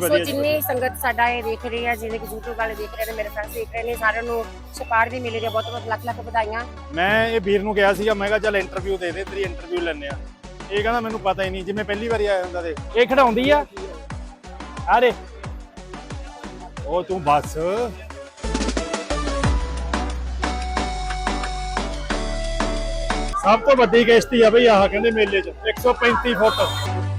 ਸੋ ਜਿੰਨੀ ਸੰਗਤ ਸਾਡਾ ਇਹ ਦੇਖ ਰਹੀ ਹੈ ਜਿਵੇਂ ਕਿ YouTube ਵਾਲੇ ਦੇਖ ਰਹੇ ਨੇ ਮੇਰੇ ਫਰੈਂਡਸ ਦੇਖ ਰਹੇ ਨੇ ਸਾਰਿਆਂ ਨੂੰ ਛਪਾਰ ਦੀ ਮੇਲੇ ਦੀਆਂ ਬਹੁਤ ਬਹੁਤ ਲੱਖ ਲੱਖ ਵਧਾਈਆਂ। ਮੈਂ ਇਹ ਵੀਰ ਨੂੰ ਕਿਹਾ ਸੀਗਾ ਮੈਂ ਕਿਹਾ ਚੱਲ ਇੰਟਰਵਿਊ ਦੇ ਦੇ ਤੇਰੀ ਇੰਟਰਵਿਊ ਲੈਣੇ ਆ ਇਹ ਕਹਿੰਦਾ ਮੈਨੂੰ ਪਤਾ ਹੀ ਨਹੀਂ ਜਿਵੇਂ ਪਹਿਲੀ ਵਾਰੀ ਆਇਆ ਹੁੰਦਾ ਤੇ ਇਹ ਖੜਾਉਂਦੀ ਆ? ਅਰੇ ਉਹ ਤੂੰ ਬੱਸ। ਸਭ ਤੋਂ ਵੱਡੀ ਕਿਸ਼ਤੀ ਆ ਬਈ ਆਹ ਕਹਿੰਦੇ ਮੇਲੇ 'ਚ। 135 ਫੁੱਟ।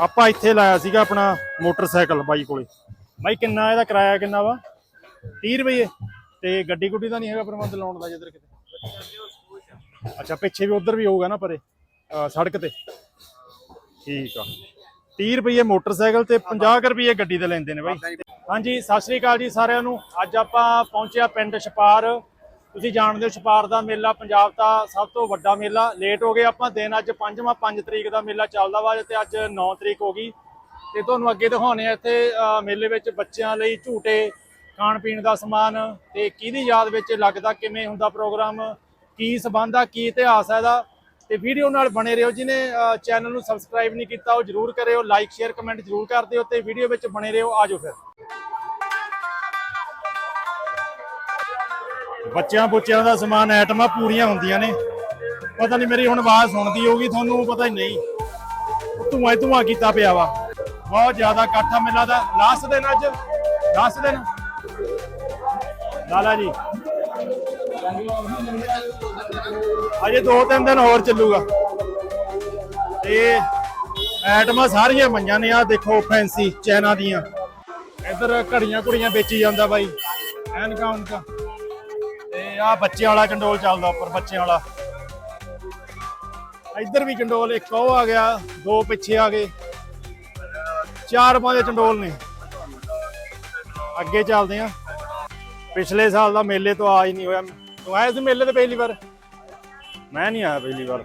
ਆਪਾਂ ਇੱਥੇ ਲਾਇਆ ਸੀਗਾ ਆਪਣਾ ਮੋਟਰਸਾਈਕਲ ਬਾਈ ਕੋਲੇ। ਬਾਈ ਕਿੰਨਾ ਇਹਦਾ ਕਿਰਾਇਆ ਕਿੰਨਾ ਵਾ? 30 ਰੁਪਏ ਤੇ ਗੱਡੀ ਗੁੱਡੀ ਦਾ ਨਹੀਂ ਹੈਗਾ ਪ੍ਰਬੰਧ ਲਾਉਣ ਦਾ ਜਿੱਧਰ ਕਿਤੇ? ਅੱਛਾ, ਪਿੱਛੇ ਵੀ ਉਧਰ ਵੀ ਹੋਊਗਾ ਨਾ ਪਰੇ ਸੜਕ ਤੇ। ਠੀਕ ਆ। 30 ਰੁਪਏ ਮੋਟਰਸਾਈਕਲ ਤੇ 50 ਕੁ ਰੁਪਏ ਗੱਡੀ ਦੇ ਲੈਂਦੇ ਨੇ ਬਾਈ। ਹਾਂਜੀ, ਸਤਿ ਸ੍ਰੀ ਅਕਾਲ ਜੀ ਸਾਰਿਆਂ ਨੂੰ। ਅੱਜ ਆਪਾਂ ਪਹੁੰਚਿਆ ਪਿੰਡ ਛਪਾਰ। ਤੁਸੀਂ ਜਾਣਦੇ ਹੋ ਛਪਾਰ ਦਾ ਮੇਲਾ, ਪੰਜਾਬ ਦਾ ਸਭ ਤੋਂ ਵੱਡਾ ਮੇਲਾ। ਲੇਟ ਹੋ ਗਏ ਆਪਾਂ, ਦਿਨ ਅੱਜ ਪੰਜਵਾਂ 5 ਤਰੀਕ ਦਾ ਮੇਲਾ ਚੱਲਦਾ ਵਾ, ਤੇ ਅੱਜ 9 ਤਰੀਕ ਹੋ ਗਈ। ਤੇ ਤੁਹਾਨੂੰ ਅੱਗੇ ਦਿਖਾਉਣੇ ਆ ਇੱਥੇ ਮੇਲੇ ਵਿੱਚ ਬੱਚਿਆਂ ਲਈ ਝੂਟੇ ਖਾਣ ਪੀਣ ਦਾ ਸਮਾਨ, ਤੇ ਕਿਹਦੀ ਯਾਦ ਵਿੱਚ ਲੱਗਦਾ, ਕਿਵੇਂ ਹੁੰਦਾ ਪ੍ਰੋਗਰਾਮ, ਕੀ ਸਬੰਧ ਆ, ਕੀ ਇਤਿਹਾਸ ਹੈ ਇਹਦਾ। ਤੇ ਵੀਡੀਓ ਨਾਲ ਬਣੇ ਰਹੋ ਜਿਹਨੇ ਚੈਨਲ ਨੂੰ ਸਬਸਕ੍ਰਾਈਬ ਨਹੀਂ ਕੀਤਾ, ਉਹ ਜਰੂਰ ਕਰਿਓ, ਲਾਈਕ, ਸ਼ੇਅਰ, ਕਮੈਂਟ ਜਰੂਰ ਕਰ ਦਿਓ ਤੇ ਵੀਡੀਓ ਵਿੱਚ ਬਣੇ ਰਹੋ ਆਜੋ ਫਿਰ। ਬੱਚਿਆਂ ਬੁੱਚਿਆਂ ਦਾ ਸਮਾਨ ਆਈਟਮਾਂ ਪੂਰੀਆਂ ਹੁੰਦੀਆਂ ਨੇ। ਪਤਾ ਨਹੀਂ ਮੇਰੀ ਹੁਣ ਆਵਾਜ਼ ਸੁਣਦੀ ਹੋਊਗੀ, ਤੁਹਾਨੂੰ ਪਤਾ ਹੀ ਨਹੀਂ। ਧੂਆਂ ਹੀ ਧੂਆਂ ਕੀਤਾ ਪਿਆ ਵਾ। ਬਹੁਤ ਜ਼ਿਆਦਾ ਇਕੱਠਾ ਮੇਲਾ ਦਾ। ਲਾਸਟ ਦਿਨ ਅੱਜ। ਲਾਸਟ ਦਿਨ। ਲਾਲਾ ਜੀ। ਅਜੇ ਦੋ ਤਿੰਨ ਦਿਨ ਹੋਰ ਚੱਲੂਗਾ। ਤੇ ਐਟਮਾਂ ਸਾਰੀਆਂ ਮੰਨਿਆ ਨੇ। ਆ ਦੇਖੋ ਫੈਂਸੀ ਚੈਨਾ ਦੀਆਂ। ਇੱਧਰ ਘੜੀਆਂ ਘੁੜੀਆਂ ਵੇਚੀ ਜਾਂਦਾ ਬਾਈ। ਐਨਕਾਂ ਆ ਬੱਚਿਆਂ ਵਾਲਾ ਚੰਡੋਲ ਚੱਲਦਾ ਉੱਪਰ ਬੱਚਿਆਂ ਵਾਲਾ। ਇੱਧਰ ਵੀ ਚੰਡੋਲ ਇੱਕ ਉਹ ਆ ਗਿਆ, ਦੋ ਪਿੱਛੇ ਆ ਗਏ। ਚਾਰ ਪੰਜ ਚੰਡੋਲ ਨੇ। ਅੱਗੇ ਚੱਲਦੇ ਆ। ਪਿਛਲੇ ਸਾਲ ਦਾ ਮੇਲੇ ਤੋਂ ਆ ਹੀ ਨਹੀਂ ਹੋਇਆ। ਤੂੰ ਆਇਆ ਸੀ ਮੇਲੇ ਤੇ ਪਹਿਲੀ ਵਾਰ? ਮੈਂ ਨਹੀਂ ਆਇਆ ਪਹਿਲੀ ਵਾਰ।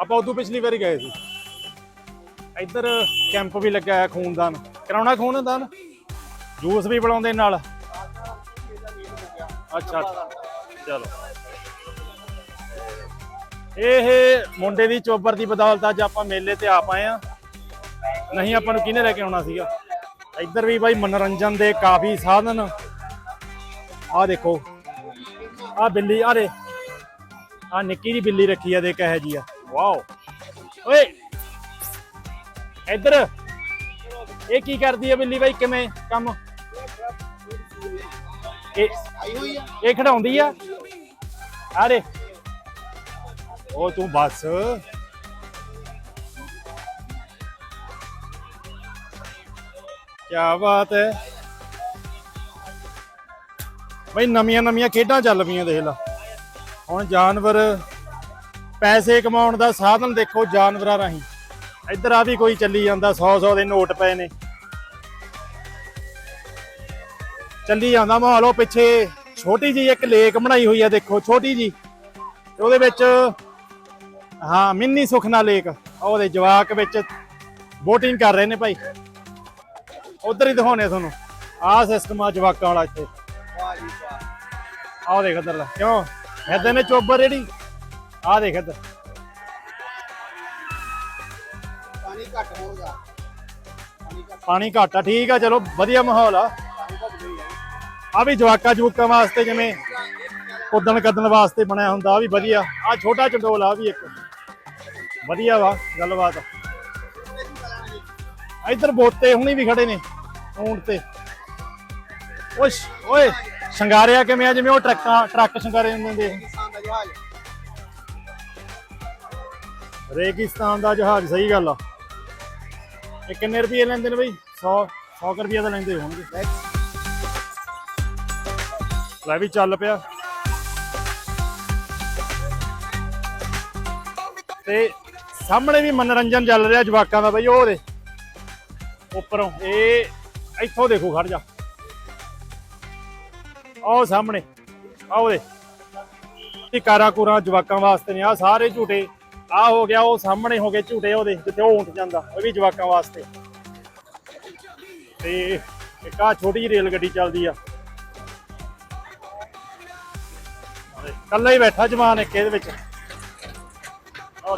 ਆਪਾਂ ਉਦੋਂ ਪਿਛਲੀ ਵਾਰ ਗਏ ਸੀ। ਇੱਧਰ ਕੈਂਪ ਵੀ ਲੱਗਾ ਹੈ ਖੂਨਦਾਨ। ਕਰਾਉਣਾ ਖੂਨਦਾਨ? ਜੂਸ ਵੀ ਬਣਾਉਂਦੇ ਨਾਲ। ਅੱਛਾ। ਚਲੋ। ਇਹ ਮੁੰਡੇ ਦੀ ਚੋਬਰ ਦੀ ਬਦੌਲਤ ਅੱਜ ਆਪਾਂ ਮੇਲੇ ਤੇ ਆ ਪਾਏ ਆ ਨਹੀਂ, ਆਪਾਂ ਨੂੰ ਕਿਹਨੇ ਲੈ ਕੇ ਆਉਣਾ ਸੀਗਾ? ਇੱਧਰ ਵੀ ਬਾਈ ਮਨੋਰੰਜਨ ਦੇ ਕਾਫੀ ਸਾਧਨ। ਆ ਦੇਖੋ। ਆ ਬਿੱਲੀ ਆ ਰੇ ਆ ਨਿੱਕੀ ਦੀ ਬਿੱਲੀ ਰੱਖੀ ਆ ਦੇ ਕਹੇ ਜੀ ਆ। ਵਾਓ। ਓਏ! ਇੱਧਰ। ਇਹ ਕੀ ਕਰਦੀ ਆ ਬਿੱਲੀ ਬਾਈ? ਕਿਵੇਂ? ਕੰਮ? ਇਹ ਇਹ ਖੜਾਉਂਦੀ ਆ? ਅਰੇ ਉਹ ਤੂੰ ਬਸ ਕੀ ਬਾਤ ਹੈ ਬਈ ਨਵੀਆਂ ਨਵੀਆਂ ਖੇਡਾਂ ਚੱਲ ਪਈਆਂ ਦੇਖ ਲਾ ਹੁਣ ਜਾਨਵਰ ਪੈਸੇ ਕਮਾਉਣ ਦਾ ਸਾਧਨ ਦੇਖੋ ਜਾਨਵਰਾਂ ਰਾਹੀਂ ਇੱਧਰ ਆ ਵੀ ਕੋਈ ਚੱਲੀ ਜਾਂਦਾ 100 100 ਦੇ ਨੋਟ ਪਏ ਨੇ ਚੱਲੀ ਜਾਂਦਾ ਮਾਹੌਲ ਉਹ ਪਿੱਛੇ ਛੋਟੀ ਜੀ ਇੱਕ ਲੇਕ ਬਣਾਈ ਹੋਈ ਆ ਦੇਖੋ ਛੋਟੀ ਜੀ ਉਹਦੇ ਵਿੱਚ ਹਾਂ ਮਿੰਨੀ ਸੁਖਨਾ ਲੇਕ। ਉਹਦੇ ਜਵਾਕ ਵਿੱਚ ਬੋਟਿੰਗ ਕਰ ਰਹੇ ਨੇ ਭਾਈ। ਉਧਰ ਹੀ ਦਿਖਾਉਣੇ ਤੁਹਾਨੂੰ। ਆਹ ਸਿਸਟਮ ਆ ਜਵਾਕਾਂ ਵਾਲਾ ਇੱਥੇ। ਆਹ ਦੇਖ ਇੱਧਰ ਲੈ ਕਿਉਂ? ਐਦਾਂ ਨੇ ਚੋਬਰ ਜਿਹੜੀ ਆਹ ਦੇਖ ਇੱਧਰ। ਪਾਣੀ ਘੱਟ ਹੋਊਗਾ। ਪਾਣੀ ਘੱਟ ਆ। ਠੀਕ ਆ ਚਲੋ ਵਧੀਆ ਮਾਹੌਲ ਆ। ਆ ਵੀ ਜਵਾਕਾਂ ਜਵੂਕਾਂ ਵਾਸਤੇ ਜਿਵੇਂ ਕੁੱਦਣ ਕੱਦਣ ਵਾਸਤੇ ਬਣਿਆ ਹੁੰਦਾ, ਆ ਵੀ ਵਧੀਆ। ਆ ਛੋਟਾ ਚੰਡੋਲ ਆ ਵੀ ਇੱਕ। ਵਧੀਆ ਵਾ, ਗੱਲਬਾਤ। ਇੱਧਰ ਬੋਤੇ ਹੁਣੀ ਵੀ ਖੜੇ ਨੇ ਊਂਟ ਤੇ। ਓਏ ਓਏ, ਸ਼ਿੰਗਾਰਿਆ ਕਿਵੇਂ ਆ? ਜਿਵੇਂ ਉਹ ਟਰੱਕਾਂ, ਟਰੱਕ ਸ਼ਿੰਗਾਰੇ ਹੁੰਦੇ ਨੇ ਰੇਗਿਸਤਾਨ ਦਾ ਜਹਾਜ਼, ਸਹੀ ਗੱਲ ਆ। ਇਹ ਕਿੰਨੇ ਰੁਪਏ ਲੈਂਦੇ ਨੇ ਬਈ? 100 100 ਰੁਪਏ ਦਾ ਲੈਂਦੇ ਹੋਣਗੇ। ਲੈ ਵੀ ਚੱਲ ਪਿਆ। ਤੇ ਸਾਹਮਣੇ ਵੀ ਮਨੋਰੰਜਨ ਚੱਲ ਰਿਹਾ ਜਵਾਕਾਂ ਦਾ ਬਈ, ਉਹ ਦੇ ਉੱਪਰੋਂ, ਇਹ ਇੱਥੋਂ ਦੇਖੋ, ਖੜ ਜਾ। ਆਹ ਸਾਹਮਣੇ, ਆਹ ਉਹਦੇ ਇਹ ਕਾਰਾਂ ਕੂਰਾਂ ਜਵਾਕਾਂ ਵਾਸਤੇ ਨੇ ਆ ਸਾਰੇ ਝੂਟੇ ਆ ਹੋ ਗਿਆ, ਉਹ ਸਾਹਮਣੇ ਹੋ ਗਏ ਝੂਟੇ ਉਹਦੇ ਜਿੱਥੇ ਉਹ ਉਂਠ ਜਾਂਦਾ, ਉਹ ਵੀ ਜਵਾਕਾਂ ਵਾਸਤੇ। ਤੇ ਇੱਕ ਆ ਛੋਟੀ ਜਿਹੀ ਰੇਲ ਗੱਡੀ ਚੱਲਦੀ ਆ। ਕੱਲਾ ਹੀ ਬੈਠਾ ਜਵਾਨ ਇੱਕ ਇਹਦੇ ਵਿੱਚ। ਹੋ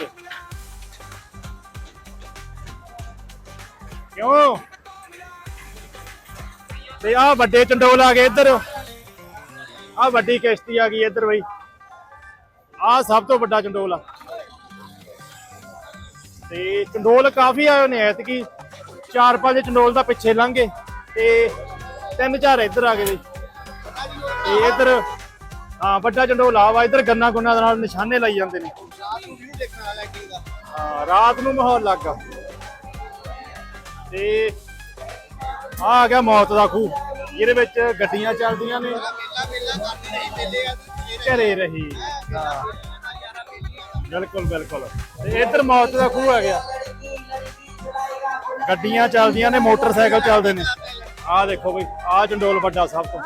ਕਿਉਂ? ਤੇ ਆ ਵੱਡੇ ਚੰਡੋਲ ਆ ਗਏ ਇੱਧਰ। ਆ ਵੱਡੀ ਕਿਸ਼ਤੀ ਆ ਗਈ ਇੱਧਰ ਬਈ। ਆ ਸਭ ਤੋਂ ਵੱਡਾ ਚੰਡੋਲ ਆ। ਤੇ ਚੰਡੋਲ ਕਾਫੀ ਆਏ ਨੇ ਐਤਕੀ। ਚਾਰ ਪੰਜ ਚੰਡੋਲ ਦਾ ਪਿੱਛੇ ਲੰਘੇ ਤੇ ਤਿੰਨ ਚਾਰ ਇੱਧਰ ਆ ਗਏ ਬਈ। ਤੇ ਇੱਧਰ ਹਾਂ ਵੱਡਾ ਚੰਡੋਲ ਆ ਵਾ ਇੱਧਰ ਗੰਨਾ ਗੁੰਨਾ ਦੇ ਨਾਲ ਨਿਸ਼ਾਨੇ ਲਾਈ ਜਾਂਦੇ ਨੇ। ਰਾਤ ਨੂੰ ਵੀ ਦੇਖਣ ਵਾਲਾ ਕੀ ਦਾ। ਹਾਂ ਰਾਤ ਨੂੰ ਮਾਹੌਲ ਲੱਗਾ ਤੇ ਆ ਆ ਗਿਆ ਮੌਤ ਦਾ ਖੂਹ। ਜਿਹਦੇ ਵਿੱਚ ਗੱਡੀਆਂ ਚੱਲਦੀਆਂ ਨੇ। ਮੇਲਾ ਮੇਲਾ ਕਰਦੇ ਨਹੀਂ ਮੇਲੇ ਆ ਘਰੇ ਰਹੀ ਬਿਲਕੁਲ ਬਿਲਕੁਲ। ਤੇ ਇੱਧਰ ਮੌਤ ਦਾ ਖੂਹ ਆ ਗਿਆ। ਗੱਡੀਆਂ ਚੱਲਦੀਆਂ ਨੇ ਮੋਟਰਸਾਈਕਲ ਚੱਲਦੇ ਨੇ। ਆਹ ਦੇਖੋ ਬਈ ਆਹ ਚੰਡੋਲ ਵੱਡਾ ਸਭ ਤੋਂ।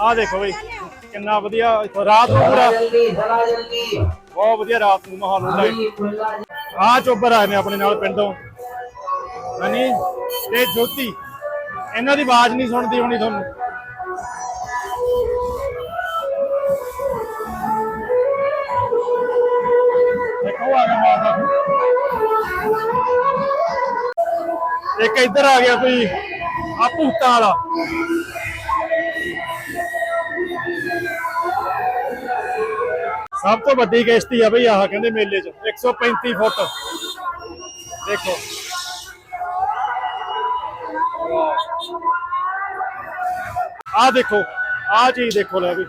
ਆ ਦੇਖੋ ਬਈ, ਕਿੰਨਾ ਵਧੀਆ ਰਾਤ ਨੂੰ ਪੂਰਾ। ਬਹੁਤ ਵਧੀਆ ਰਾਤ ਨੂੰ ਮਾਹੌਲ ਹੁੰਦਾ ਹੈ। ਆ ਚੋਬਰ ਆਏ ਨੇ ਆਪਣੇ ਨਾਲ ਪਿੰਡੋਂ। ਹਨੀ ਤੇ ਜੋਤੀ, ਇਹਨਾਂ ਦੀ ਆਵਾਜ਼ ਨਹੀਂ ਸੁਣਦੀ ਹੋਣੀ ਤੁਹਾਨੂੰ। ਦੇਖੋ, ਆ ਗਿਆ ਇੱਕ ਇੱਧਰ ਆ ਗਿਆ ਕੋਈ ਆ ਭੂਤਾਂ ਵਾਲਾ। ਸਭ ਤੋਂ ਵੱਡੀ ਕਿਸ਼ਤੀ ਆ ਬਈ ਆਹ ਕਹਿੰਦੇ ਮੇਲੇ 'ਚ 135 ਫੁੱਟ ਦੇਖੋ ਆਹ ਦੇਖੋ ਆਹ ਚੀਜ਼ ਦੇਖੋ ਲੈ ਬਈ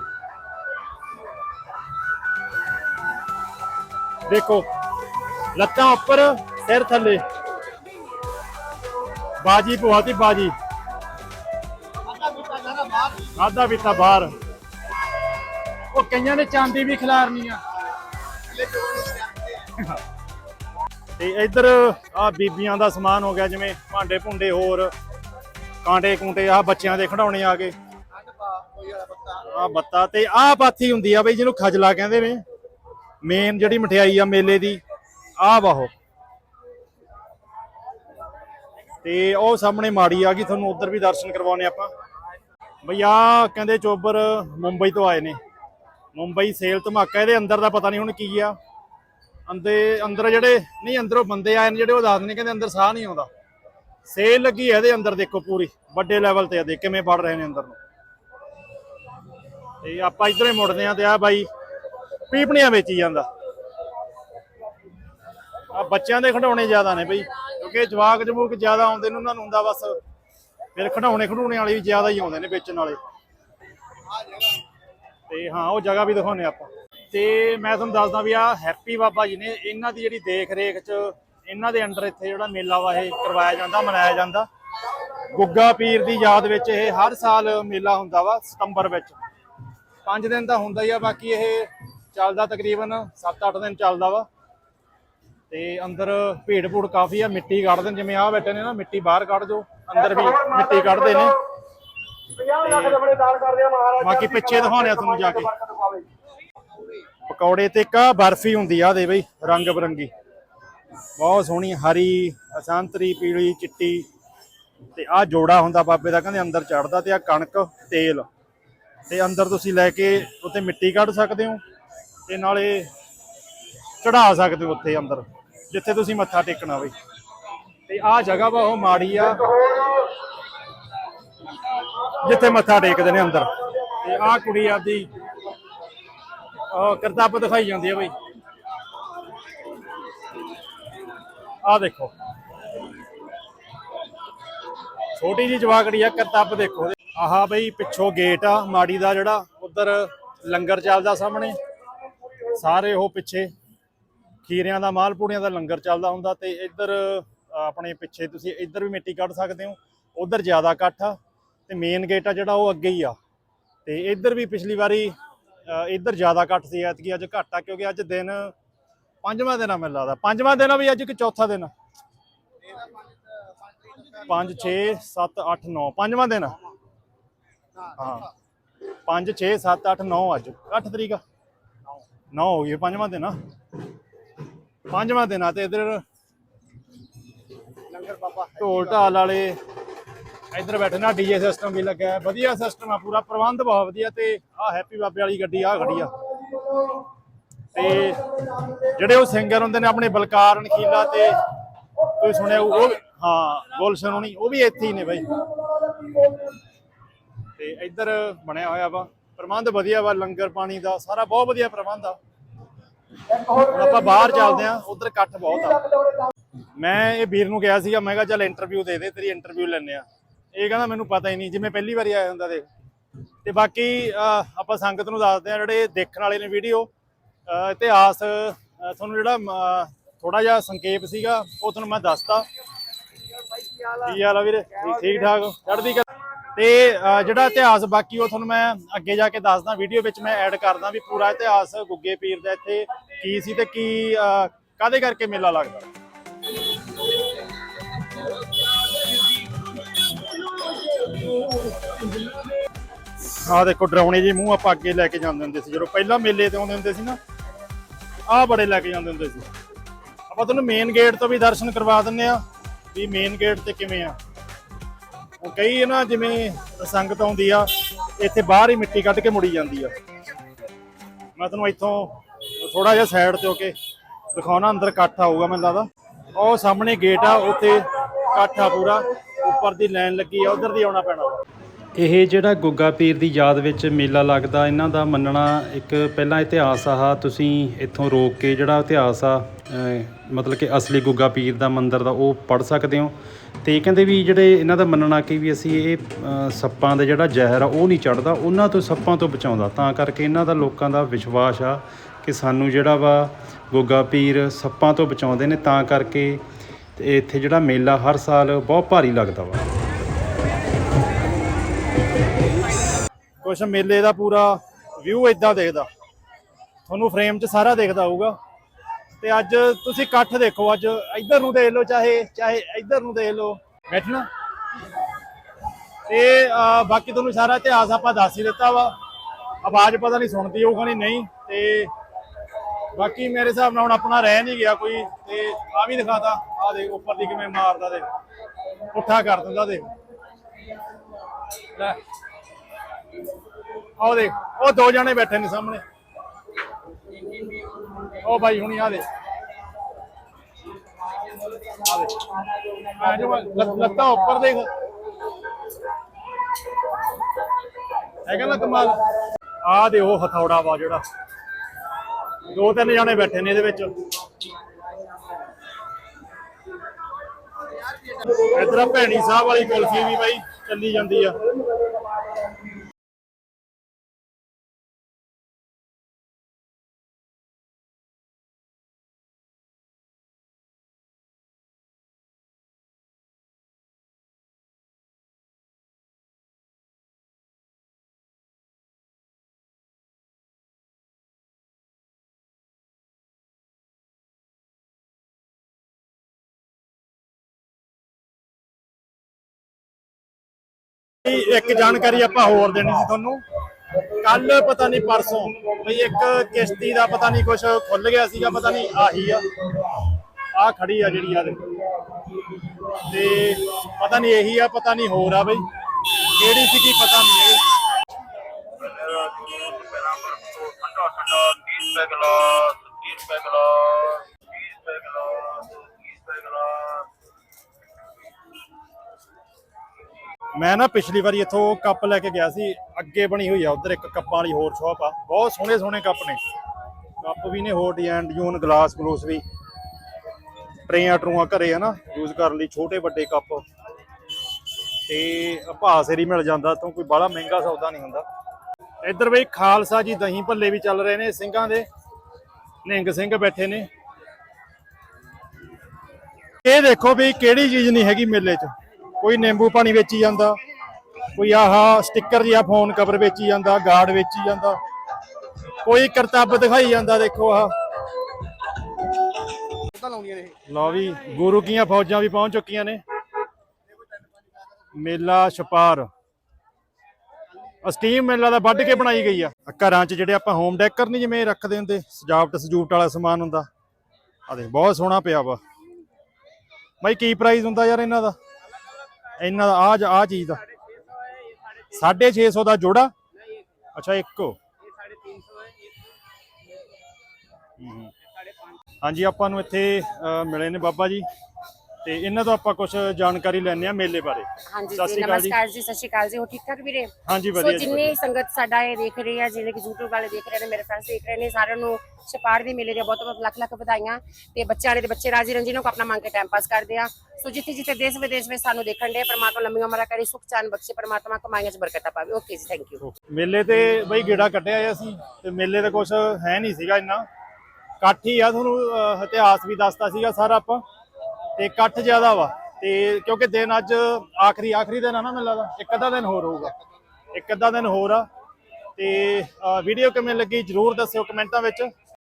ਦੇਖੋ ਲੱਤਾਂ ਉੱਪਰ ਸਿਰ ਥੱਲੇ ਬਾਜੀ ਪਵਾਤੀ ਬਾਜੀ ਅੱਗਾ ਬੁੱਟਾ ਸਾਰਾ ਬਾਹਰ ਆਧਾ ਪੀਤਾ ਬਾਹਰ ਉਹ ਕਈਆਂ ਨੇ ਚਾਂਦੀ ਵੀ ਖਿਲਾਰਨੀ ਆ। ਤੇ ਇੱਧਰ ਆ ਬੀਬੀਆਂ ਦਾ ਸਮਾਨ ਹੋ ਗਿਆ, ਜਿਵੇਂ ਭਾਂਡੇ ਭੁੰਡੇ ਹੋਰ, ਕਾਂਟੇ ਕੁੰਟੇ ਆ ਬੱਚਿਆਂ ਦੇ ਖਿਡੌਣੇ ਆ ਗਏ। ਅੱਡ ਆ ਬੱਤਾ ਤੇ ਆ ਪਾਥੀ ਹੁੰਦੀ ਆ ਬਈ, ਜਿਹਨੂੰ ਖਜਲਾ ਕਹਿੰਦੇ ਨੇ। ਮੇਨ ਜਿਹੜੀ ਮਠਿਆਈ ਆ ਮੇਲੇ ਦੀ, ਆ ਵਾਹੋ ਤੇ ਉਹ ਸਾਹਮਣੇ ਮਾੜੀ ਆ ਗਈ, ਤੁਹਾਨੂੰ ਉਧਰ ਵੀ ਦਰਸ਼ਨ ਕਰਵਾਉਣੇ ਆਪਾਂ। ਬਈ ਆ ਕਹਿੰਦੇ ਚੋਬਰ ਮੁੰਬਈ ਤੋਂ ਆਏ ਨੇ। ਮੁੰਬਈ ਸੇਲ ਧਮਾਕਾ, ਇਹਦੇ ਅੰਦਰ ਦਾ ਪਤਾ ਨਹੀਂ ਹੁਣ ਕੀ ਆ। ਅੰਦੇ, ਅੰਦਰ ਜਿਹੜੇ, ਨਹੀਂ, ਅੰਦਰੋਂ ਬੰਦੇ ਆਏ ਨੇ ਜਿਹੜੇ, ਉਹ ਦੱਸਦੇ ਨੇ, ਕਹਿੰਦੇ ਅੰਦਰ ਸਾਹ ਨਹੀਂ ਆਉਂਦਾ। ਸੇਲ ਲੱਗੀ ਹੈ ਇਹਦੇ ਅੰਦਰ, ਦੇਖੋ ਪੂਰੀ, ਵੱਡੇ ਲੈਵਲ ਤੇ ਆ, ਦੇਖ ਕਿਵੇਂ ਪੜ ਰਹੇ ਨੇ ਅੰਦਰ ਨੂੰ। ਤੇ ਆਪਾਂ ਇਧਰ ਮੁੜਦੇ ਆ ਤੇ ਆ ਬਾਈ, ਪੀਪਣੀਆਂ ਵੇਚੀ ਜਾਂਦਾ। ਆ ਬੱਚਿਆਂ ਦੇ ਖਿਡੌਣੇ ਜ਼ਿਆਦਾ ਨੇ ਬਈ, ਕਿਉਂਕਿ ਜਵਾਕ ਜਮੂਕ ਜ਼ਿਆਦਾ ਆਉਂਦੇ ਨੇ, ਉਹਨਾਂ ਨੂੰ ਹੁੰਦਾ ਬਸ ਫਿਰ ਖਿਡੌਣੇ ਖਿਡੌਣੇ ਵਾਲੇ ਵੀ ਜ਼ਿਆਦਾ ਹੀ ਆਉਂਦੇ ਨੇ ਵੇਚਣ ਵਾਲੇ। ਤੇ ਹਾਂ, ਉਹ ਜਗ੍ਹਾ ਵੀ ਦਿਖਾਉਨੇ ਆਪਾਂ। ਤੇ ਮੈਂ ਤੁਹਾਨੂੰ ਦੱਸਦਾ ਵੀ ਆ ਹੈਪੀ ਬਾਬਾ ਜੀ ਨੇ ਇਹਨਾਂ ਦੀ ਜਿਹੜੀ ਦੇਖ ਰੇਖ ਚ ਇਹਨਾਂ ਦੇ ਅੰਡਰ ਇੱਥੇ ਜਿਹੜਾ ਮੇਲਾ ਵਾ ਇਹ ਕਰਵਾਇਆ ਜਾਂਦਾ, ਮਨਾਇਆ ਜਾਂਦਾ। ਗੁੱਗਾ ਪੀਰ ਦੀ ਯਾਦ ਵਿੱਚ ਇਹ ਹਰ ਸਾਲ ਮੇਲਾ ਹੁੰਦਾ ਵਾ ਸਤੰਬਰ ਵਿੱਚ। 5 ਦਿਨ ਤਾਂ ਹੁੰਦਾ ਹੀ ਆ, ਬਾਕੀ ਇਹ ਚੱਲਦਾ ਤਕਰੀਬਨ 7-8 ਦਿਨ ਚੱਲਦਾ ਵਾ। ਤੇ ਅੰਦਰ ਭੀੜ ਭੂੜ ਕਾਫੀ ਆ, ਮਿੱਟੀ ਕੱਢਦੇ ਨੇ ਜਿਵੇਂ ਆ ਬੈਠੇ ਨੇ ਨਾ, ਮਿੱਟੀ ਬਾਹਰ ਕੱਢ ਜੋ ਅੰਦਰ ਵੀ ਮਿੱਟੀ ਕੱਢਦੇ ਨੇ। ਬਾਕੀ ਪਿੱਛੇ ਦਿਖਾਉਣੇ ਆ ਤੁਹਾਨੂੰ ਜਾ ਕੇ। ਪਕੌੜੇ ਤੇ ਇੱਕ ਆਹ ਬਰਫੀ ਹੁੰਦੀ ਆ ਦੇ ਬਈ ਰੰਗ ਬਰੰਗੀ। ਬਹੁਤ ਸੋਹਣੀ ਹਰੀ ਸੰਤਰੀ ਪੀਲੀ ਚਿੱਟੀ। ਤੇ ਆ ਜੋੜਾ ਹੁੰਦਾ ਬਾਬੇ ਦਾ ਕਹਿੰਦੇ ਅੰਦਰ ਚੜਦਾ ਤੇ ਆ ਕਣਕ ਤੇਲ। ਤੇ ਅੰਦਰ ਤੁਸੀਂ ਲੈ ਕੇ ਉੱਤੇ ਮਿੱਟੀ ਕੱਢ ਸਕਦੇ ਹੋ ਤੇ ਨਾਲੇ ਚੜਾ ਸਕਦੇ ਹੋ ਉੱਥੇ ਅੰਦਰ ਜਿੱਥੇ ਤੁਸੀਂ ਮੱਥਾ ਟੇਕਣਾ ਬਈ। ਤੇ ਆ ਜਗ੍ਹਾ ਵਾ ਉਹ ਮਾੜੀ ਆ। ਜਿੱਥੇ ਮੱਥਾ ਟੇਕਦੇ ਨੇ ਅੰਦਰ। ਤੇ ਆਹ ਕੁੜੀ ਆਪਦੀ ਉਹ ਦਿਖਾਈ ਜਾਂਦੀ ਆ ਬਈ। ਆ ਦੇਖੋ। ਛੋਟੀ ਜੀ ਜਵਾਕੜੀ ਆ ਕਰਤੱਬ ਦੇਖੋ। ਆਹਾ ਬਈ ਪਿੱਛੋਂ ਗੇਟ ਆ, ਮਾੜੀ ਦਾ ਜਿਹੜਾ, ਉਧਰ ਲੰਗਰ ਚੱਲਦਾ ਸਾਹਮਣੇ। ਸਾਰੇ ਉਹ ਪਿੱਛੇ, ਖੀਰਿਆਂ ਦਾ ਮਾਲਪੂੜੀਆਂ ਦਾ ਲੰਗਰ ਚੱਲਦਾ ਹੁੰਦਾ ਤੇ ਇੱਧਰ, ਆਪਣੇ ਪਿੱਛੇ ਤੁਸੀਂ ਇੱਧਰ ਵੀ ਮਿੱਟੀ ਕੱਢ ਸਕਦੇ ਹੋ, ਉਧਰ ਜ਼ਿਆਦਾ ਇਕੱਠ ਆ। ਤੇ ਮੇਨ ਗੇਟ ਆ ਜਿਹੜਾ ਉਹ ਅੱਗੇ ਹੀ ਆ। ਤੇ ਇੱਧਰ ਵੀ ਪਿਛਲੀ ਵਾਰੀ ਇੱਧਰ ਜ਼ਿਆਦਾ ਘੱਟ ਸੀ ਐਤਕੀ ਅੱਜ ਘੱਟ ਆ ਕਿਉਂਕਿ ਅੱਜ ਦਿਨ ਪੰਜਵਾਂ ਦਿਨ ਆ ਮੈਨੂੰ ਲੱਗਦਾ। ਪੰਜਵਾਂ ਦਿਨ ਆ ਵੀ ਅੱਜ ਕਿ ਚੌਥਾ ਦਿਨ? ਆ 5 6 7 8 9 ਪੰਜਵਾਂ ਦਿਨ ਆ। ਹਾਂ। 5 6 7 8 9 ਅੱਜ। 8 ਤਰੀਕ ਆ। 9 ਹੋ ਗਈ ਪੰਜਵਾਂ ਦਿਨ ਆ। ਪੰਜਵਾਂ ਦਿਨ ਆ ਤੇ ਇਧਰ ਲੰਗਰ ਬਾਬਾ ਢੋਲ ਢਾਲ ਵਾਲੇ ਇੱਧਰ ਬੈਠੇ ਨਾ ਡੀਜੇ ਸਿਸਟਮ ਵੀ ਲੱਗਾ ਹੈ ਵਧੀਆ ਸਿਸਟਮ ਆ ਪੂਰਾ ਪ੍ਰਬੰਧ ਬਹੁਤ ਵਧੀਆ ਤੇ ਆ ਹੈਪੀ ਬਾਬੇ ਵਾਲੀ ਗੱਡੀ ਆ ਖੜੀ ਆ। ਤੇ ਜਿਹੜੇ ਉਹ ਸਿੰਗਰ ਹੁੰਦੇ ਨੇ ਆਪਣੇ ਬਲਕਾਰ ਨਖੀਲਾ ਤੇ ਤੁਸੀਂ ਸੁਣਿਆ ਹੋਊ, ਉਹ ਹਾਂ ਗੁਲਸ਼ਨ ਹੋਣੀ ਉਹ ਵੀ ਇੱਥੇ ਹੀ ਨੇ ਬਾਈ। ਤੇ ਇੱਧਰ ਬਣਿਆ ਹੋਇਆ ਵਾ ਪ੍ਰਬੰਧ ਵਧੀਆ ਵਾ ਲੰਗਰ ਪਾਣੀ ਦਾ ਸਾਰਾ ਬਹੁਤ ਵਧੀਆ ਪ੍ਰਬੰਧ ਆ। ਹੁਣ ਆਪਾਂ ਬਾਹਰ ਚੱਲਦੇ ਆ ਉਧਰ ਇਕੱਠ ਬਹੁਤ ਆ। ਮੈਂ ਇਹ ਵੀਰ ਨੂੰ ਕਿਹਾ ਸੀਗਾ ਮੈਂ ਕਿਹਾ ਚੱਲ ਇੰਟਰਵਿਊ ਦੇ ਦੇ ਤੇਰੀ ਇੰਟਰਵਿਊ ਲੈਣੇ ਆ ਇਹ ਕਹਿੰਦਾ ਮੈਨੂੰ ਪਤਾ ਹੀ ਨਹੀਂ ਜਿਵੇਂ ਪਹਿਲੀ ਵਾਰੀ ਆਇਆ ਹੁੰਦਾ ਦੇਖ। ਤੇ ਬਾਕੀ ਆਪਾਂ ਸੰਗਤ ਨੂੰ ਦੱਸਦੇ ਆ ਜਿਹੜੇ ਦੇਖਣ ਵਾਲੇ ਨੇ ਵੀਡੀਓ ਇਤਿਹਾਸ ਤੁਹਾਨੂੰ ਜਿਹੜਾ ਥੋੜਾ ਜਿਹਾ ਸੰਖੇਪ ਸੀਗਾ ਉਹ ਤੁਹਾਨੂੰ ਮੈਂ ਦੱਸਤਾ। ਕੀ ਹਾਲ ਆ ਵੀਰੇ? ਠੀਕ- ਠਾਕ ਚੜ੍ਹਦੀ ਕਲਾ? ਤੇ ਜਿਹੜਾ ਇਤਿਹਾਸ ਬਾਕੀ ਉਹ ਤੁਹਾਨੂੰ ਮੈਂ ਅੱਗੇ ਜਾ ਕੇ ਦੱਸਦਾ ਵੀਡੀਓ ਵਿੱਚ ਮੈਂ ਐਡ ਕਰਦਾ ਵੀ ਪੂਰਾ ਇਤਿਹਾਸ ਗੁੱਗੇ ਪੀਰ ਦਾ ਇੱਥੇ ਕੀ ਸੀ ਤੇ ਕੀ ਅਹ, ਕਾਹਦੇ ਕਰਕੇ ਮੇਲਾ ਲੱਗਦਾ? ਆਹ ਦੇਖੋ ਡਰਾਉਣੇ ਜੀ, ਮੂੰਹ ਆਪਾਂ ਅੱਗੇ ਲੈ ਕੇ ਜਾਂਦੇ ਹੁੰਦੇ ਸੀ। ਜਦੋਂ ਪਹਿਲਾਂ ਮੇਲੇ ਤੇ ਆਉਂਦੇ ਹੁੰਦੇ ਸੀ ਨਾ, ਆਹ ਬੜੇ ਲੈ ਕੇ ਜਾਂਦੇ ਹੁੰਦੇ ਸੀ। ਆਪਾਂ ਤੁਹਾਨੂੰ ਮੇਨ ਗੇਟ ਤੋਂ ਵੀ ਦਰਸ਼ਨ ਕਰਵਾ ਦਿੰਨੇ ਆ ਵੀ ਮੇਨ ਗੇਟ ਤੇ ਕਿਵੇਂ ਆ। ਉਹ ਕਈ ਨਾ, ਜਿਵੇਂ ਸੰਗਤ ਆਉਂਦੀ ਆ, ਇੱਥੇ ਬਾਹਰ ਹੀ ਮਿੱਟੀ ਕੱਢ ਕੇ ਮੁੜੀ ਜਾਂਦੀ ਆ। ਮੈਂ ਤੁਹਾਨੂੰ ਇੱਥੋਂ ਥੋੜਾ ਜਿਹਾ ਸਾਈਡ ਤੇ ਹੋ ਕੇ ਦਿਖਾਉਣਾ, ਅੰਦਰ ਇਕੱਠ ਆਊਗਾ ਮੈਨੂੰ ਲੱਗਦਾ। ਉਹ ਸਾਹਮਣੇ ਗੇਟ ਆ, ਉੱਥੇ ਇਕੱਠ ਆ ਪੂਰਾ। ਉੱਪਰ ਦੀ ਲਾਈਨ ਲੱਗੀ ਆ, ਉਧਰ ਦੀ ਆਉਣਾ ਪੈਣਾ। ਵਾ ਇਹ ਜਿਹੜਾ ਗੁੱਗਾ ਪੀਰ ਦੀ ਯਾਦ ਵਿੱਚ ਮੇਲਾ ਲੱਗਦਾ, ਇਹਨਾਂ ਦਾ ਮੰਨਣਾ ਇੱਕ ਪਹਿਲਾਂ ਇਤਿਹਾਸ ਆ ਤੁਸੀਂ ਇੱਥੋਂ ਰੋਕ ਕੇ ਜਿਹੜਾ ਇਤਿਹਾਸ ਆ ਮਤਲਬ ਕਿ ਅਸਲੀ ਗੁੱਗਾ ਪੀਰ ਦਾ ਮੰਦਿਰ ਦਾ ਉਹ ਪੜ ਸਕਦੇ ਹੋ। ਤੇ ਕਹਿੰਦੇ ਵੀ ਜਿਹੜੇ ਇਹਨਾਂ ਦਾ ਮੰਨਣਾ ਕਿ ਵੀ ਅਸੀਂ ਇਹ ਸੱਪਾਂ ਦਾ ਜਿਹੜਾ ਜ਼ਹਿਰ ਆ, ਉਹ ਨਹੀਂ ਚੜਦਾ ਉਹਨਾਂ ਤੋਂ ਸੱਪਾਂ ਤੋਂ ਬਚਾਉਂਦਾ। ਤਾਂ ਕਰਕੇ ਇਹਨਾਂ ਦਾ ਲੋਕਾਂ ਦਾ ਵਿਸ਼ਵਾਸ ਆ ਕਿ ਸਾਨੂੰ ਜਿਹੜਾ ਵਾ ਗੁੱਗਾ ਪੀਰ ਸੱਪਾਂ ਤੋਂ ਬਚਾਉਂਦੇ ਨੇ, ਤਾਂ ਕਰਕੇ ਤੇ ਇੱਥੇ ਜਿਹੜਾ ਮੇਲਾ ਹਰ ਸਾਲ ਬਹੁਤ ਭਾਰੀ ਲੱਗਦਾ ਵਾ। ਕੁਛ ਮੇਲੇ ਦਾ ਪੂਰਾ ਵਿਊ ਇਦਾਂ ਦੇਖਦਾ। ਤੁਹਾਨੂੰ ਫਰੇਮ 'ਚ ਸਾਰਾ ਦੇਖਦਾ ਹੋਊਗਾ। ਤੇ ਅੱਜ ਤੁਸੀਂ ਇਕੱਠ ਦੇਖੋ, ਅੱਜ ਇੱਧਰ ਨੂੰ ਦੇਖ ਲਓ, ਚਾਹੇ ਚਾਹੇ ਇੱਧਰ ਨੂੰ ਦੇਖ ਲਓ। ਬੈਠਣਾ। ਤੇ ਬਾਕੀ ਤੁਹਾਨੂੰ ਸਾਰਾ ਇਤਿਹਾਸ ਆਪਾਂ ਦੱਸ ਹੀ ਦਿੱਤਾ ਵਾ। ਆਵਾਜ਼ ਪਤਾ ਨਹੀਂ ਸੁਣਦੀ ਹੋਊਗਾ ਨਹੀਂ ਨਹੀਂ। ਤੇ ਬਾਕੀ ਮੇਰੇ ਹਿਸਾਬ ਨਾਲ ਹੁਣ ਆਪਣਾ ਰਹਿ ਨਹੀਂ ਗਿਆ ਕੋਈ। ਤੇ ਆ ਵੀ ਦਿਖਾਤਾ। ਆ ਦੇ ਉੱਪਰ ਦੀ ਕਿਵੇਂ ਮਾਰਦਾ ਦੇ ਪੁੱਠਾ ਕਰ ਦਿੰਦਾ ਦੇ ਲੈ। ਆਹ ਦੇਖ ਉਹ ਦੋ ਜਣੇ ਬੈਠੇ ਨੇ ਸਾਹਮਣੇ। ਉਹ ਬਾਈ ਹੁਣੀ ਆ ਦੇ ਆ ਦੇ ਆ ਜੋ ਲੱਤਾਂ ਉੱਪਰ ਦੇਖ। ਹੈਗਾ ਨਾ ਕਮਾਲ? ਆ ਦੇ ਉਹ ਹਥੌੜਾ ਵਾ ਜਿਹੜਾ। ਦੋ ਤਿੰਨ ਜਣੇ ਬੈਠੇ ਨੇ ਇਹਦੇ ਵਿੱਚ। ਇਧਰ ਭੈਣੀ ਸਾਹਿਬ ਵਾਲੀ ਕੁਲਫੀ ਵੀ ਬਾਈ, ਚੱਲੀ ਜਾਂਦੀ ਆ। ਇੱਕ ਜਾਣਕਾਰੀ ਆਪਾਂ ਹੋਰ ਦੇਣੀ ਸੀ ਤੁਹਾਨੂੰ। ਕੱਲ ਪਤਾ ਨਹੀਂ ਪਰਸੋਂ ਬਈ ਇੱਕ ਕਿਸ਼ਤੀ ਦਾ ਪਤਾ ਨਹੀਂ ਕੁਝ ਖੁੱਲ ਗਿਆ ਸੀਗਾ, ਪਤਾ ਨਹੀਂ ਆਹੀ ਆ। ਆ ਖੜੀ ਆ ਜਿਹੜੀ ਆ ਦੇ ਤੇ ਪਤਾ ਨਹੀਂ ਇਹੀ ਆ, ਪਤਾ ਨਹੀਂ ਹੋਰ ਆ ਬਈ। ਕਿਹੜੀ ਸੀ ਕੀ ਪਤਾ ਨਹੀਂ ਹੈ ਮੇਰਾ ਤੋਂ ਠੰਡਾ ਠੰਡਾ 30 ਰੁਪਏ ਗਲਾਸ 30 ਰੁਪਏ ਗਲਾਸ। ਮੈਂ ਨਾ ਪਿਛਲੀ ਵਾਰੀ ਇੱਥੋਂ ਕੱਪ ਲੈ ਕੇ ਗਿਆ ਸੀ, ਅੱਗੇ ਬਣੀ ਹੋਈ ਆ, ਉਧਰ ਇੱਕ ਕੱਪਾਂ ਵਾਲੀ ਹੋਰ ਸ਼ਾਪ ਆ। ਬਹੁਤ ਸੋਹਣੇ ਸੋਹਣੇ ਕੱਪ ਨੇ। ਕੱਪ ਵੀ ਨੇ ਹੋਰ ਡਿਜ਼ਾਈਨ ਡਿਊਨ ਗਲਾਸ ਗਲੋਸ ਵੀ। ਟਰੇਆਂ ਟਰੂਆਂ ਘਰੇ ਆ ਨਾ ਯੂਜ਼ ਕਰਨ ਲਈ ਛੋਟੇ ਵੱਡੇ ਕੱਪ। ਤੇ ਭਾਅ ਸਿਰ ਹੀ ਮਿਲ ਜਾਂਦਾ ਤੋਂ ਕੋਈ ਬਾਹਲਾ ਮਹਿੰਗਾ ਸੌਦਾ ਨਹੀਂ ਹੁੰਦਾ। ਇੱਧਰ ਬਈ ਖਾਲਸਾ ਜੀ ਦਹੀਂ ਭੱਲੇ ਵੀ ਚੱਲ ਰਹੇ ਨੇ ਸਿੰਘਾਂ ਦੇ। ਨਿੰਗ ਸਿੰਘ ਬੈਠੇ ਨੇ। ਇਹ ਦੇਖੋ ਵੀ ਕਿਹੜੀ ਚੀਜ਼ ਨਹੀਂ ਹੈਗੀ ਮੇਲੇ 'ਚ। ਕੋਈ ਨਿੰਬੂ ਪਾਣੀ ਵੇਚੀ ਜਾਂਦਾ ਕੋਈ ਆਹ ਸਟicker ਜਿਹਾ ਫੋਨ ਕਵਰ ਵੇਚੀ ਜਾਂਦਾ ਗਾਰਡ ਵੇਚੀ ਜਾਂਦਾ ਕੋਈ ਕਰਤੱਬ ਦਿਖਾਈ ਜਾਂਦਾ ਦੇਖੋ ਆਹ। ਤਾਂ ਲਾਉਂਦੀਆਂ ਨੇ ਇਹ। ਲਓ ਵੀ ਗੁਰੂ ਕੀਆਂ ਫੌਜਾਂ ਵੀ ਪਹੁੰਚ ਚੁੱਕੀਆਂ ਨੇ। ਮੇਲਾ ਛਪਾਰ। ਸਟੀਮ ਮੇਲਾ ਦਾ ਵੱਢ ਕੇ ਬਣਾਈ ਗਈ ਆ। ਘਰਾਂ 'ਚ ਜਿਹੜੇ ਆਪਾਂ ਹੋਮ ਡੈਕਰ ਨਹੀਂ ਜਿਵੇਂ ਰੱਖਦੇ ਹੁੰਦੇ ਸਜਾਵਟ ਸਜੂਵਟ ਵਾਲਾ ਸਮਾਨ ਹੁੰਦਾ ਆ ਦੇਖ ਬਹੁਤ ਸੋਹਣਾ ਪਿਆ ਵਾ। ਬਾਈ ਕੀ ਪ੍ਰਾਈਸ ਹੁੰਦਾ ਯਾਰ ਇਹਨਾਂ ਦਾ? ਇਹਨਾਂ ਦਾ ਆ ਆ ਚੀਜ਼ ਦਾ। 650 ਦਾ ਜੋੜਾ? ਅੱਛਾ, ਇੱਕੋ। ਹਾਂਜੀ, ਆਪਾਂ ਨੂੰ ਇੱਥੇ ਮਿਲੇ ਨੇ ਬਾਬਾ ਜੀ। ਤੇ ਇਹਨਾਂ ਤੋਂ ਆਪਾਂ ਕੁਝ ਜਾਣਕਾਰੀ ਲੈਣੇ ਆ ਮੇਲੇ ਬਾਰੇ। ਹਾਂਜੀ ਜੀ। ਨਮਸਕਾਰ ਜੀ ਸਤਿ ਸ਼੍ਰੀ ਅਕਾਲ ਜੀ। ਹੋ ਠੀਕ ਠਾਕ ਵੀਰੇ? ਹਾਂਜੀ ਸੋ ਵਧੀਆ ਜੀ, ਜਿੰਨੀ ਸੰਗਤ ਸਾਡਾ ਇਹ ਦੇਖ ਰਹੀ ਹੈ ਜਿਹਨੇ ਕਿ YouTube ਵਾਲੇ ਦੇਖ ਰਹੇ ਨੇ ਮੇਰੇ ਫਰੈਂਡਸ ਦੇਖ ਰਹੇ ਨੇ ਸਾਰਿਆਂ ਨੂੰ ਛਪਾੜ ਦੀ ਮੇਲੇ ਦੀਆਂ ਬਹੁਤ ਬਹੁਤ ਲੱਖ ਲੱਖ ਵਧਾਈਆਂ ਤੇ ਬੱਚਿਆਂ ਵਾਲੇ ਦੇ ਬੱਚੇ ਰਾਜੀ ਰੰਜੀ ਨੂੰ ਆਪਣਾ ਮੰਗ ਕੇ ਟਾਈਮ ਪਾਸ ਕਰਦੇ ਆ ਸੋ ਜਿੱਥੇ ਜਿੱਥੇ ਦੇਸ਼ ਵਿਦੇਸ਼ ਵਿੱਚ ਸਾਨੂੰ ਦੇਖਣ ਦੇ ਪ੍ਰਮਾਤਮਾ ਲੰਮੀ ਉਮਰਾਂ ਕਰੇ ਸੁਖ ਚਾਨ ਬਖਸ਼ੇ ਪ੍ਰਮਾਤਮਾ ਕਮਾਈਆਂ 'ਚ ਬਰਕਤਾਂ ਪਾਵੇ। ਓਕੇ ਜੀ ਥੈਂਕ ਯੂ ਮੇਲੇ ਤੇ ਬਈ ਗੇੜਾ ਕੱਢਿਆ ਆ ਅਸੀਂ ਤੇ ਮੇਲੇ ਤੇ ਕੁਝ ਹੈ ਨਹੀਂ ਸੀਗਾ ਇੰਨਾ। ਇਕੱਠ ਹੀ ਆ ਤੁਹਾਨੂੰ ਇਤਿਹਾਸ ਵੀ ਦੱਸਤਾ ਸੀਗਾ ਸਾਰਾ ਆਪਾਂ। ਤੇ ਇਕੱਠ ਜ਼ਿਆਦਾ ਵਾ। ਤੇ ਕਿਉਂਕਿ ਦਿਨ ਅੱਜ ਆਖਰੀ ਆਖਰੀ ਦਿਨ ਆ ਨਾ ਮੈਨੂੰ ਲੱਗਦਾ। ਇੱਕ ਅੱਧਾ ਦਿਨ ਹੋਰ ਹੋਊਗਾ। ਇੱਕ ਅੱਧਾ ਦਿਨ ਹੋਰ ਆ। ਤੇ ਵੀਡੀਓ ਕਿਵੇਂ ਲੱਗੀ ਜਰੂਰ ਦੱਸਿਓ ਕਮੈਂਟਾਂ ਵਿੱਚ।